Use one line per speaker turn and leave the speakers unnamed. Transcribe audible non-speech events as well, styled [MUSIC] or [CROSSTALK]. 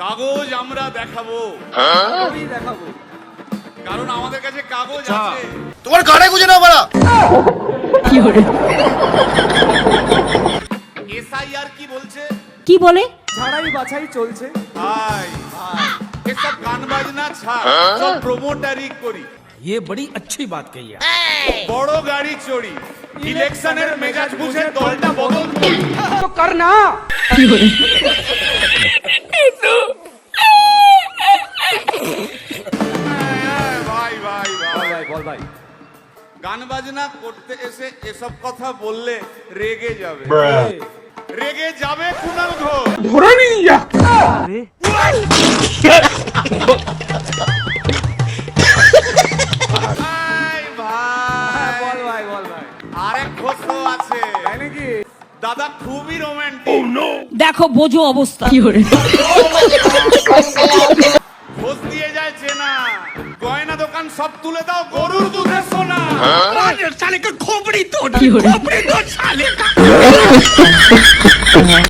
কাগজ আমরা দেখাবো
ওই দেখাবো
কারণ আমাদের কাছে কাগজ
আচ্ছা।
আছে
তোমার গাড়ি গুজে নাও বাড়া
এসআইআর কি বলছে
কি বলে
ঝাড়াই বাছাই চলছে
ভাই ভাই এসব গান বাজনা ছাড় সব প্রমোটারি করি
ये बड़ी अच्छी बात कही है
বড় গাড়ি চড়ি ইলেকশনের মেজাজ বুঝে দলটা বদল করি হ্যাঁ,
বল
ভাই। গান বাজনা করতে এসে এসব কথা বললে রেগে যাবে। রেগে যাবে কুণাল ঘোষ। ভাই ভাই।
বল ভাই বল ভাই।
আরেক ঘোষও আছে। দাদা খুবই রোমান্টিক
দেখো বোঝো অবস্থা।
ঘোষ [LAUGHS] কান সব তুলে দাও গরুর দুধে সোনা।
হ্যাঁ? শালিকা খোপড়ি তো খোপড়ি তো শালিকা।